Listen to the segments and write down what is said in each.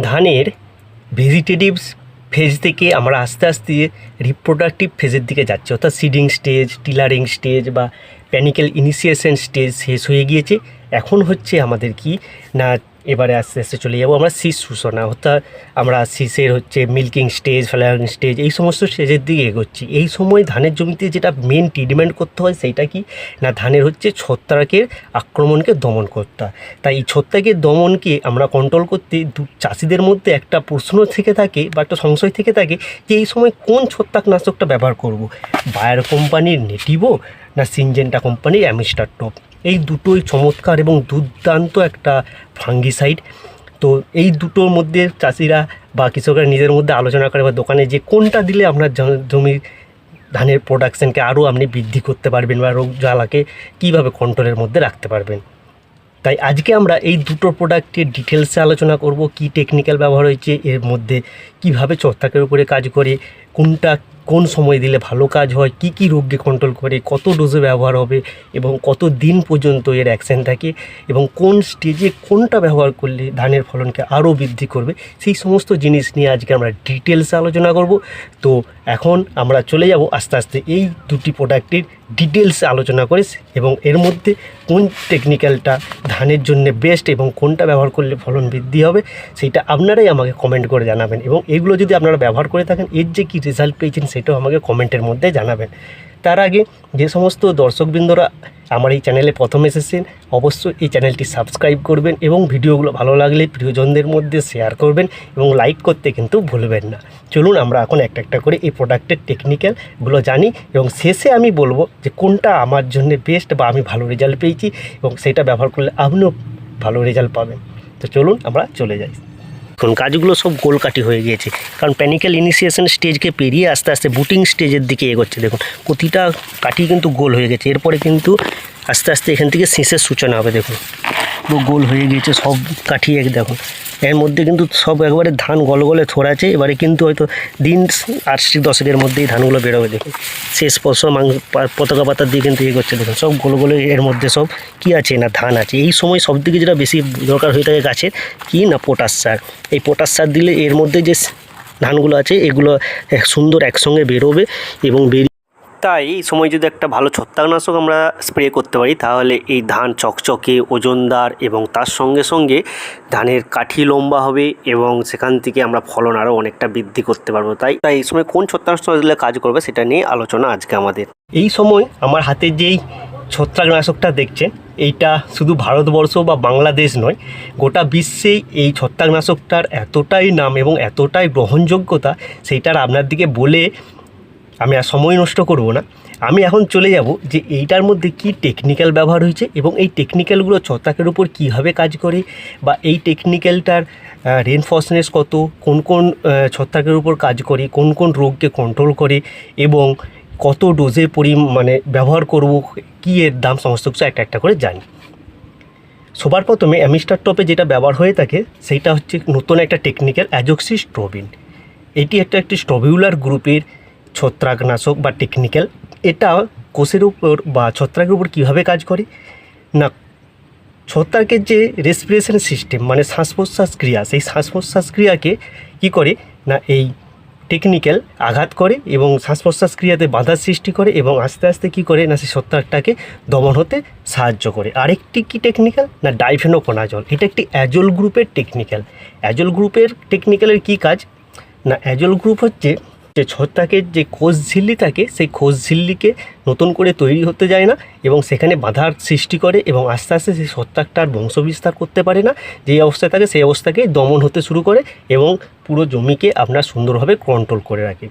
ধানের ভেজিটেটিভস ফেজ থেকে আমরা আস্তে আস্তে রিপ্রোডাক্টিভ ফেজের দিকে যাচ্ছি। অর্থাৎ সিডিং স্টেজ টিলারিং স্টেজ বা প্যানিক্যাল ইনিশিয়েশন স্টেজ শেষ হয়ে গিয়েছে। এখন হচ্ছে আমাদের কি না এবারে আস্তে আস্তে চলে যাব। আমরা শীষ সূচনা অর্থাৎ আমরা শীষের হচ্ছে মিল্কিং স্টেজ ফ্লাওয়ারিং স্টেজ এই সমস্ত স্টেজের দিকে এগোচ্ছি। এই সময় ধানের জমিতে যেটা মেন ট্রিটমেন্ট করতে হয় সেইটা কি? না, ধানের হচ্ছে ছত্রাকের আক্রমণকে দমন করতে। তাই এই ছত্রাকের দমনকে আমরা কন্ট্রোল করতে চাষিদের মধ্যে একটা প্রশ্ন থেকে থাকে বা একটা সংশয় থেকে থাকে যে এই সময় কোন ছত্রাকনাশকটা ব্যবহার করব? বায়ার কোম্পানির নেটিভো না সিনজেন্টা কোম্পানির অ্যামিস্টার টপ এই দুটোই চমৎকার এবং দুর্দান্ত একটা ফাঙ্গিসাইড। তো এই দুটোর মধ্যে চাষিরা বা কৃষকরা নিজের মধ্যে আলোচনা করে বা দোকানে যে কোনটা দিলে আপনার জমির ধানের প্রোডাকশানকে আরও আপনি বৃদ্ধি করতে পারবেন বা রোগ জ্বালাকে কীভাবে কন্ট্রোলের মধ্যে রাখতে পারবেন। তাই আজকে আমরা এই দুটো প্রোডাক্টের ডিটেলসে আলোচনা করব, কি টেকনিক্যাল ব্যবহার হয়েছে, এর মধ্যে কীভাবে ছত্রাকের উপরে কাজ করে, কোনটা কোন সময় দিলে ভালো কাজ হয়, কি কি রোগকে কন্ট্রোল করে, কত ডোজে ব্যবহার হবে এবং কত দিন পর্যন্ত এর অ্যাকশান থাকে এবং কোন স্টেজে কোনটা ব্যবহার করলে ধানের ফলনকে আরও বৃদ্ধি করবে, সেই সমস্ত জিনিস নিয়ে আজকে আমরা ডিটেলসে আলোচনা করব। তো এখন আমরা চলে যাব আস্তে আস্তে এই দুটি প্রোডাক্টের ডিটেলস আলোচনা করে এবং এর মধ্যে কোন টেকনিক্যালটা ধানের জন্য বেস্ট এবং কোনটা ব্যবহার করলে ফলন বৃদ্ধি হবে, সেইটা আপনারাই আমাকে কমেন্ট করে জানাবেন। এবং এগুলো যদি আপনারা ব্যবহার করে থাকেন, এর যে কী রেজাল্ট পেয়েছেন, সেটাও আমাকে কমেন্টের মধ্যে জানাবেন। তার আগে যে সমস্ত দর্শকবৃন্দরা আমার এই চ্যানেলে প্রথম এসেছেন, অবশ্যই এই চ্যানেলটি সাবস্ক্রাইব করবেন এবং ভিডিওগুলো ভালো লাগলে প্রিয়জনদের মধ্যে শেয়ার করবেন এবং লাইক করতে কিন্তু ভুলবেন না। চলুন আমরা এখন একটা একটা করে এই প্রোডাক্টের টেকনিক্যালগুলো জানি এবং শেষে আমি বলব যে কোনটা আমার জন্য বেস্ট বা আমি ভালো রেজাল্ট পেয়েছি এবং সেটা ব্যবহার করলে আপনিও ভালো রেজাল্ট পাবেন। তো চলুন আমরা চলে যাই। এখন কাজগুলো সব গোলকাটি হয়ে গিয়েছে। কারণ প্যানিক্যাল ইনিশিয়েশন স্টেজকে পেরিয়ে আস্তে আস্তে বুটিং স্টেজের দিকে এগোচ্ছে। দেখুন, প্রতিটা কাঠি কিন্তু গোল হয়ে গেছে। এরপরে কিন্তু আস্তে আস্তে এখান থেকে শেষের সূচনা হবে, দেখুন। গোল হয়ে গিয়েছে, সব কাঠি এক, দেখুন। এর মধ্যে কিন্তু সব একবারে ধান গলে গলে থোড়াছে এবারে কিন্তু হয়তো দিন আটটি দশকের মধ্যেই ধানগুলো বেরোবে, দেখুন। শেষ পশম মাংস পতাকা পাতার দিয়ে কিন্তু ইয়ে করছে দেখুন, সব গোল গোলে এর মধ্যে সব কি আছে না ধান আছে। এই সময় সব থেকে যেটা বেশি দরকার হয়ে থাকে গাছের কি না পটাশ সার? এই পটাশ সার দিলে এর মধ্যে যে ধানগুলো আছে, এগুলো সুন্দর একসঙ্গে বেরোবে এবং বেরিয়ে তাই এই সময় যদি একটা ভালো ছত্রাকনাশক আমরা স্প্রে করতে পারি, তাহলে এই ধান চকচকে, ওজনদার এবং তার সঙ্গে সঙ্গে ধানের কাঠি লম্বা হবে এবং সেখান থেকে আমরা ফলন আরও অনেকটা বৃদ্ধি করতে পারব। তাই তাই এই সময় কোন ছত্রাকনাশক দিলে কাজ করবে সেটা নিয়ে আলোচনা আজকে আমাদের। এই সময় আমার হাতে যেই ছত্রাকনাশকটা দেখছেন, এইটা শুধু ভারতবর্ষ বা বাংলাদেশ নয়, গোটা বিশ্বেই এই ছত্রাকনাশকটার এতটাই নাম এবং এতটাই গ্রহণযোগ্যতা, সেইটার আপনার দিকে বলে আমি আর সময় নষ্ট করব না। আমি এখন চলে যাব যে এইটার মধ্যে কি টেকনিক্যাল ব্যবহার হয়েছে এবং এই টেকনিক্যালগুলো ছত্রাকের উপর কীভাবে কাজ করে বা এই টেকনিক্যালটার রেনফর্সনেস কত, কোন কোন ছত্রাকের উপর কাজ করে, কোন কোন রোগকে কন্ট্রোল করে এবং কত ডোজের পরি মানে ব্যবহার করব, কী এর দাম সমস্ত কিছু একটা একটা করে জানি। সবার প্রথমে অ্যামিস্টার টপে যেটা ব্যবহার হয়ে থাকে, সেইটা হচ্ছে নতুন একটা টেকনিক্যাল অ্যাজক্সি স্ট্রোবিন এটি একটা, একটি স্ট্রবিউলার গ্রুপের ছত্রাকনাশক বা টেকনিক্যাল এটা কোষের উপর বা ছত্রাকের উপর কীভাবে কাজ করে? না, ছত্রাকের যে রেসপিরেশন সিস্টেম মানে শ্বাস প্রশ্বাস ক্রিয়া, সেই শ্বাস প্রশ্বাস ক্রিয়াকে কী করে? না, এই টেকনিক্যাল আঘাত করে এবং শ্বাস প্রশ্বাস ক্রিয়াতে বাধার সৃষ্টি করে এবং আস্তে আস্তে কী করে? না, সেই ছত্রাকটাকে দমন হতে সাহায্য করে। আরেকটি কি টেকনিক্যাল না ডাইফেনোকোনাজল এটা একটি অ্যাজল গ্রুপের টেকনিক্যাল অ্যাজল গ্রুপের টেকনিক্যালের কী কাজ? না অ্যাজল গ্রুপ হচ্ছে যে ছত্রাকের যে কোষ ঝিল্লি থাকে, সেই কোষ ঝিল্লিকে নতুন করে তৈরি হতে যায় না এবং সেখানে বাধার সৃষ্টি করে এবং আস্তে আস্তে সেই ছত্রাকটার বংশবিস্তার করতে পারে না। যেই অবস্থায় থাকে, সেই অবস্থাকে দমন হতে শুরু করে এবং পুরো জমিকে আপনার সুন্দরভাবে কন্ট্রোল করে রাখে।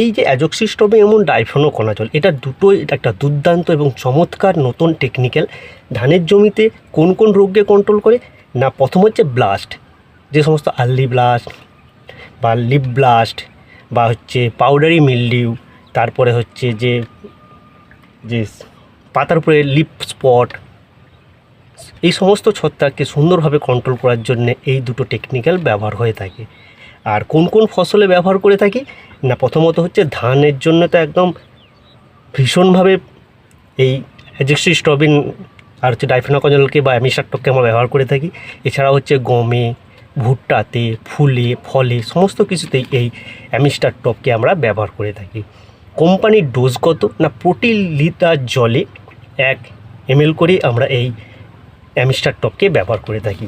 এই যে অ্যাজক্সিস্টমে এমন ডাইফোনো কণাজল এটা দুটোই একটা দুর্দান্ত এবং চমৎকার নতুন টেকনিক্যাল ধানের জমিতে কোন কোন রোগকে কন্ট্রোল করে? না, প্রথম হচ্ছে ব্লাস্ট যে সমস্ত আর্লি ব্লাস্ট বা লিপ ব্লাস্ট বা হচ্ছে পাউডারি মিলডিউ তারপরে হচ্ছে যে যে পাতার উপরে লিপ স্পট এই সমস্ত ছত্রাককে সুন্দরভাবে কন্ট্রোল করার জন্য এই দুটো টেকনিক্যাল ব্যবহার হয়ে থাকে। আর কোন কোন ফসলে ব্যবহার করে থাকি? না, প্রথমত হচ্ছে ধানের জন্য তো একদম ভীষণভাবে এই অ্যাজেক্সি স্ট্রবিন আর হচ্ছে ডাইফেনাকজলকে বা অ্যামিসাটককে আমরা ব্যবহার করে থাকি। এছাড়া হচ্ছে গমে ভুট্টাতে, ফুলে, ফলে সমস্ত কিছুতেই এই অ্যামিস্টার টপকে আমরা ব্যবহার করে থাকি। কোম্পানির ডোজ কত না প্রতি লিটার জলে এক এমএল করে আমরা এই অ্যামিস্টার টপকে ব্যবহার করে থাকি।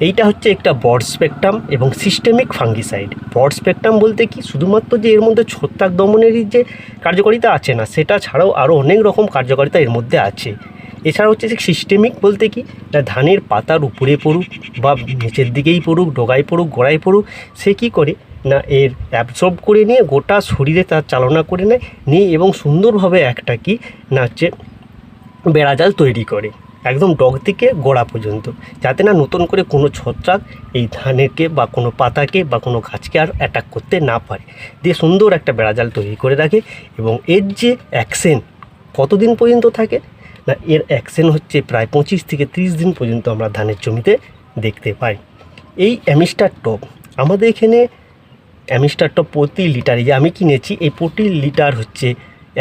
এইটা হচ্ছে একটা বড স্পেকট্রাম এবং সিস্টেমিক ফাঙ্গিসাইড। বড স্পেকট্রাম বলতে কি? শুধুমাত্র যে এর মধ্যে ছত্রাক দমনেরই যে কার্যকারিতা আছে না, সেটা ছাড়াও আরও অনেক রকম কার্যকারিতা এর মধ্যে আছে। এছাড়া হচ্ছে যে সিস্টেমিক বলতে কি না ধানের পাতার উপরে পড়ুক বা নিচের দিকেই পড়ুক, ডগায় পড়ুক, গোড়ায় পড়ুক, সে কী করে না এর অ্যাবজর্ব করে নিয়ে গোটা শরীরে তার চালনা করে নেয়, নিয়ে এবং সুন্দরভাবে একটা কি না হচ্ছে বেড়াজাল তৈরি করে, একদম ডগ থেকে গোড়া পর্যন্ত, যাতে না নতুন করে কোনো ছত্রাক এই ধানেরকে বা কোনো পাতাকে বা কোনো গাছকে আর অ্যাটাক করতে না পারে। দিয়ে সুন্দর একটা বেড়াজাল তৈরি করে রাখে এবং এর যে অ্যাকশন কতদিন পর্যন্ত থাকে? না এর অ্যাকশন হচ্ছে প্রায় পঁচিশ থেকে ত্রিশ দিন পর্যন্ত আমরা ধানের জমিতে দেখতে পাই। এই অ্যামিস্টার টপ, আমাদের এখানে অ্যামিস্টার টপ প্রতি লিটারে যে আমি কিনেছি, এই প্রতি লিটার হচ্ছে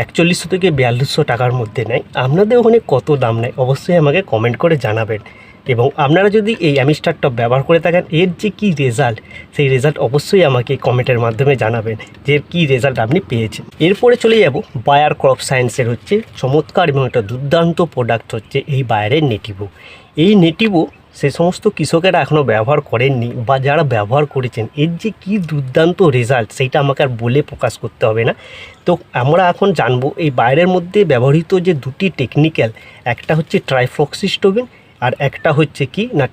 একচল্লিশশো থেকে বিয়াল্লিশশো টাকার মধ্যে নেয়। আপনাদের ওখানে কত দাম নেয়? অবশ্যই আমাকে কমেন্ট করে জানাবেন। এবং আপনারা যদি এই অ্যামিস্টার টপ ব্যবহার করে থাকেন, এর যে কী রেজাল্ট সেই রেজাল্ট অবশ্যই আমাকে কমেন্টের মাধ্যমে জানাবেন যে কী রেজাল্ট আপনি পেয়েছেন। এরপরে চলে যাব বায়ার ক্রপ সায়েন্সের হচ্ছে চমৎকার এবং একটা দুর্দান্ত প্রোডাক্ট হচ্ছে এই বায়ারের নেটিভো এই নেটিভো সে সমস্ত কৃষকেরা এখনও ব্যবহার করেননি বা যারা ব্যবহার করেছেন, এর যে কী দুর্দান্ত রেজাল্ট সেইটা আমাকে আর বলে প্রকাশ করতে হবে না। তো আমরা এখন জানব এই বাইরের মধ্যে ব্যবহৃত যে দুটি টেকনিক্যাল একটা হচ্ছে ট্রাইফ্লক্সিস্টোবিন আর একটা হচ্ছে কি না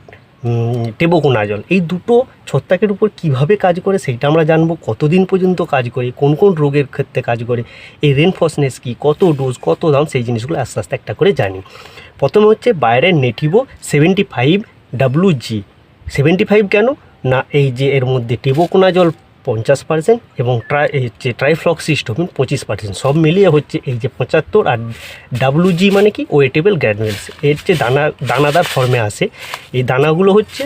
টেবোকোনাজল এই দুটো ছত্রাকের উপর কীভাবে কাজ করে সেইটা আমরা জানব। কতদিন পর্যন্ত কাজ করে, কোন কোন রোগের ক্ষেত্রে কাজ করে, এই রেনফসনেস কি, কত ডোজ কত দাম, সেই জিনিসগুলো আস্তে আস্তে একটা করে জানি। প্রথমে হচ্ছে বাইরের Nativo seventy five W G seventy five কেন? না, এই যে এর মধ্যে টেবোকোনাজল পঞ্চাশ পার্সেন্ট এবং ট্রাই যে ট্রাইফ্লক্সিস্টোমিন পঁচিশ পার্সেন্ট সব মিলিয়ে হচ্ছে এই যে পঁচাত্তর আর ডাব্লু জি মানে কি? ওয়েটেবল গ্র্যানুয়েলস এর যে দানা, দানাদার ফর্মে আসে এই দানাগুলো হচ্ছে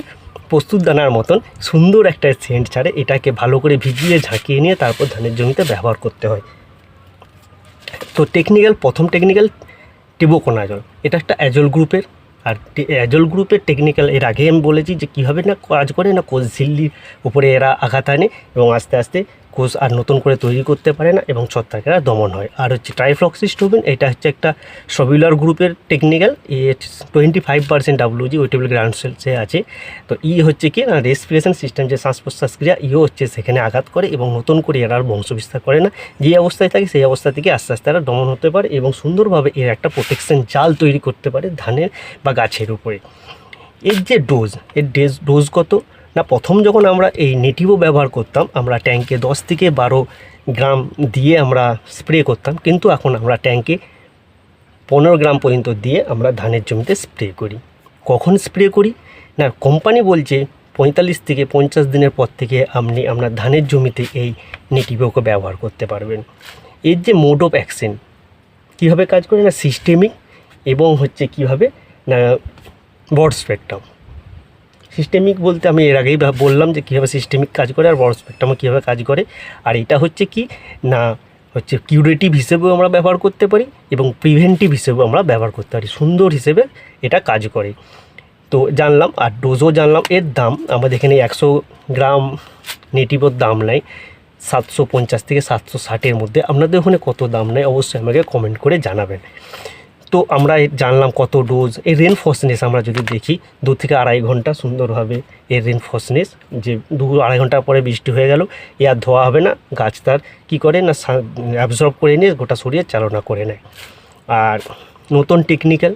প্রস্তুত দানার মতন, সুন্দর একটা সেন্ট ছাড়ে। এটাকে ভালো করে ভিজিয়ে, ঝাঁকিয়ে নিয়ে তারপর ধানের জমিতে ব্যবহার করতে হয়। তো টেকনিক্যাল প্রথম টেকনিক্যাল টিবোকোনাজল। এটা একটা অ্যাজল গ্রুপের আর অ্যাজল গ্রুপের টেকনিক্যাল এর আগে আমি বলেছি যে কীভাবে না কাজ করে না কোচ ঝিল্লির উপরে এরা আঘাত আনে এবং আস্তে আস্তে কোষ আর নতুন করে তৈরি করতে পারে না এবং ছত্রাকেরা দমন হয়। আর হচ্ছে ট্রাইফ্লক্সিস্টোবিন এটা হচ্ছে একটা সবিউলার গ্রুপের টেকনিক্যাল এ twenty five percent WG wettable গ্রাউন্ডসে আছে। তো ই হচ্ছে কি না রেসপিরেশন সিস্টেম যে শ্বাস প্রশ্বাস ক্রিয়া, ইও হচ্ছে সেখানে আঘাত করে এবং নতুন করে এরা আর বংশ বিস্তার করে না। যে অবস্থায় থাকে সেই অবস্থা থেকে আস্তে আস্তে এরা দমন হতে পারে এবং সুন্দরভাবে এর একটা প্রোটেকশন জাল তৈরি করতে পারে ধানের বা গাছের উপরে। এর যে ডোজ এর ডেজ ডোজ কত? না, প্রথম যখন আমরা এই নেটিভও ব্যবহার করতাম, আমরা ট্যাঙ্কে দশ থেকে বারো গ্রাম দিয়ে আমরা স্প্রে করতাম, কিন্তু এখন আমরা ট্যাঙ্কে পনেরো গ্রাম পর্যন্ত দিয়ে আমরা ধানের জমিতে স্প্রে করি। কখন স্প্রে করি? না, কোম্পানি বলছে পঁয়তাল্লিশ থেকে পঞ্চাশ দিনের পর থেকে আপনি আপনার ধানের জমিতে এই নেটিভকে ব্যবহার করতে পারবেন। এর যে মোড অফ অ্যাকশন কীভাবে কাজ করে? না সিস্টেমিক এবং হচ্ছে কীভাবে? না বড স্পেকট্রাম সিস্টেমিক বলতে আমি এর আগেই বললাম যে কীভাবে সিস্টেমিক কাজ করে আর বড় স্পেকট্রামে কীভাবে কাজ করে। আর এটা হচ্ছে কি, না, হচ্ছে কিউরেটিভ হিসেবেও আমরা ব্যবহার করতে পারি এবং প্রিভেন্টিভ হিসেবেও আমরা ব্যবহার করতে পারি। সুন্দর হিসেবে এটা কাজ করে। তো জানলাম আর ডোজও জানলাম। এর দাম আমাদের এখানে একশো গ্রাম নেটিভোর দাম নেয়। সাতশো পঞ্চাশ থেকে সাতশো ষাটের মধ্যে। আপনাদের ওখানে কত দাম নেয়? অবশ্যই আমাকে কমেন্ট করে জানাবেন। তো আমরা জানলাম কত ডোজ এই রেন ফসনেস আমরা যদি দেখি, দু থেকে আড়াই ঘণ্টা সুন্দরভাবে এর রেন ফসনেস যে দু আড়াই ঘণ্টা পরে বৃষ্টি হয়ে গেল, এ আর ধোয়া হবে না। গাছ তার কী করে না অ্যাবজর্ব করে নিয়ে গোটা সরিয়ে চালনা করে নেয়। আর নতুন টেকনিক্যাল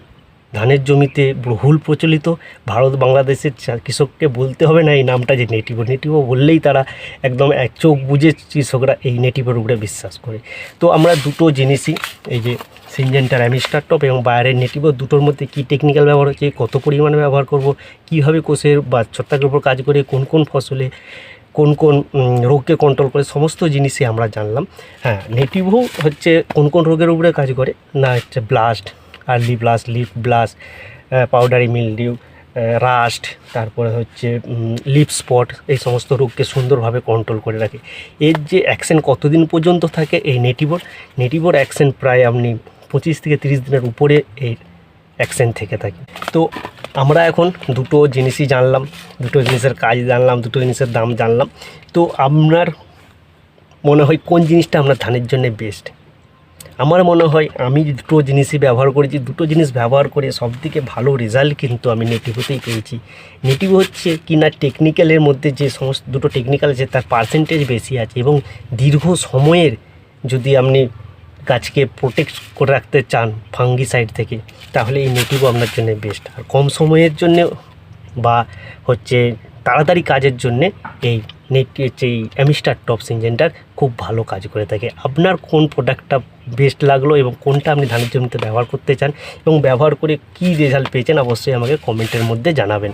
ধানের জমিতে বহুল প্রচলিত, ভারত, বাংলাদেশের কৃষককে বলতে হবে না এই নামটা যে নেটিভো নেটিভো বললেই তারা একদম এক চোখ বুঝে কৃষকরা এই নেটিভোর উপরে বিশ্বাস করে। তো আমরা দুটো জিনিসই, এই যে সিনজেন্টার অ্যামিস্টার টপ এবং বায়ারের নেটিভো দুটোর মধ্যে কী টেকনিক্যাল ব্যবহার হচ্ছে, কত পরিমাণে ব্যবহার করব, কীভাবে কোষের বা ছত্রাকের উপর কাজ করে, কোন কোন ফসলে, কোন কোন রোগকে কন্ট্রোল করে, সমস্ত জিনিসই আমরা জানলাম। হ্যাঁ নেটিভো হচ্ছে কোন কোন রোগের উপরে কাজ করে, না হচ্ছে blast early blast leaf blast powdery mildew rust তারপরে হচ্ছে লিপ স্পট এই সমস্ত রোগকে সুন্দরভাবে কন্ট্রোল করে রাখে। এর যে অ্যাকশন কতদিন পর্যন্ত থাকে, এই নেটিভর নেটিভোর অ্যাকশন প্রায় আপনি পঁচিশ থেকে তিরিশ দিনের উপরে এই অ্যাকশন থেকে থাকে। তো আমরা এখন দুটো জিনিসই জানলাম, দুটো জিনিসের কাজ জানলাম, দুটো জিনিসের দাম জানলাম। তো আপনার মনে হয় কোন জিনিসটা আপনার ধানের জন্য বেস্ট আমার মনে হয় আমি দুটো জিনিসই ব্যবহার করেছি, দুটো জিনিস ব্যবহার করে সবথেকে ভালো রেজাল্ট কিন্তু আমি নেটিভোতেই পেয়েছি নেটিভ হচ্ছে কি না টেকনিক্যালের মধ্যে যে সমস্ত, দুটো টেকনিক্যাল আছে, তার পার্সেন্টেজ বেশি আছে এবং দীর্ঘ সময়ের যদি আপনি গাছকে প্রোটেক্ট করে রাখতে চান ফাঙ্গি সাইড থেকে, তাহলে এই নেটিভও আপনার জন্য বেস্ট আর কম সময়ের জন্য বা হচ্ছে তাড়াতাড়ি কাজের জন্যে এই নেট হচ্ছে এই অ্যামিস্টার টপস ইঞ্জিনটার খুব ভালো কাজ করে থাকে। আপনার কোন প্রোডাক্টটা বেস্ট লাগল এবং কোনটা আপনি ধানের জমিতে ব্যবহার করতে চান এবং ব্যবহার করে কী রেজাল্ট পেয়েছেন, অবশ্যই আমাকে কমেন্টের মধ্যে জানাবেন।